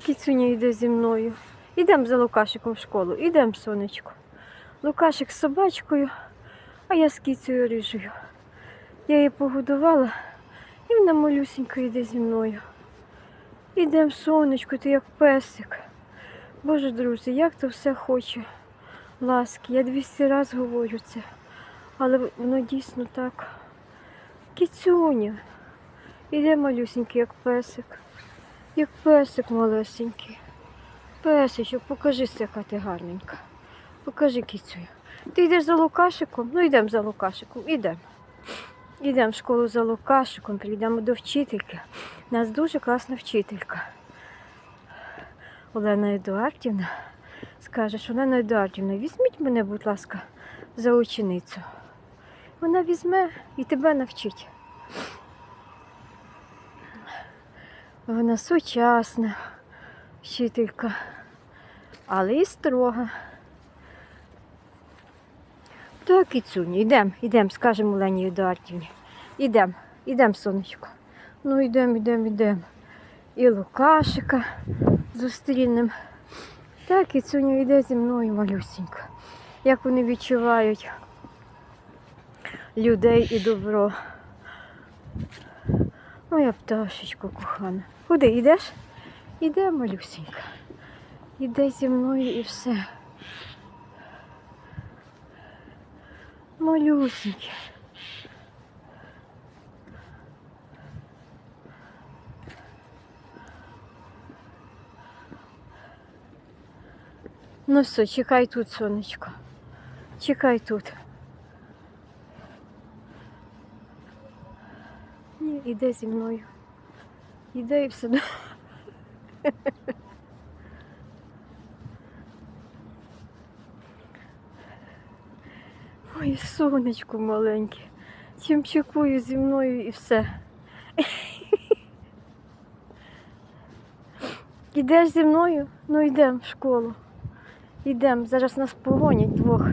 кіцюня йде зі мною. Ідемо за Лукашиком в школу, ідемо, сонечко. Лукашик з собачкою, а я з кіцею рижею. Я її погодувала, і вона малюсенька йде зі мною. Ідемо, сонечко, ти як песик. Боже, друзі, як то все хоче. Ласки, я 200 разів говорю це, але воно дійсно так. Кіцюня. Іде малюсенький, як песик. Як песик малесенький. Песичок, покажи, яка ти гарненька. Покажи кіцюю. Ти йдеш за Лукашиком? Ну йдемо за Лукашиком, ідемо. Йдемо в школу за Лукашиком, прийдемо до вчительки. У нас дуже класна вчителька. Олена Едуардівна скаже, що Олена Едуардівна, візьміть мене, будь ласка, за ученицю. Вона візьме і тебе навчить. Вона сучасна вчителька, але і строга. Так, і цюні, йдемо, йдемо, скажемо Олені Едуардівні. Йдемо, йдемо, сонечко. Ну, йдемо, йдемо, йдемо. І Лукашика зустрінемо. Так, і цюню йде зі мною малюсенька. Як вони відчувають людей і добро. Моя пташечко кохана. Куди йдеш? Іде, малюсенька. Іде зі мною і все. Малюсеньке. Ну все, чекай тут, сонечко. Чекай тут. Ні, іде зі мною. Іде і все. Ой, сонечко маленьке. Чимчикую зі мною і все. Ідеш зі мною? Ну йдемо в школу. Йдемо, зараз нас погонять двох.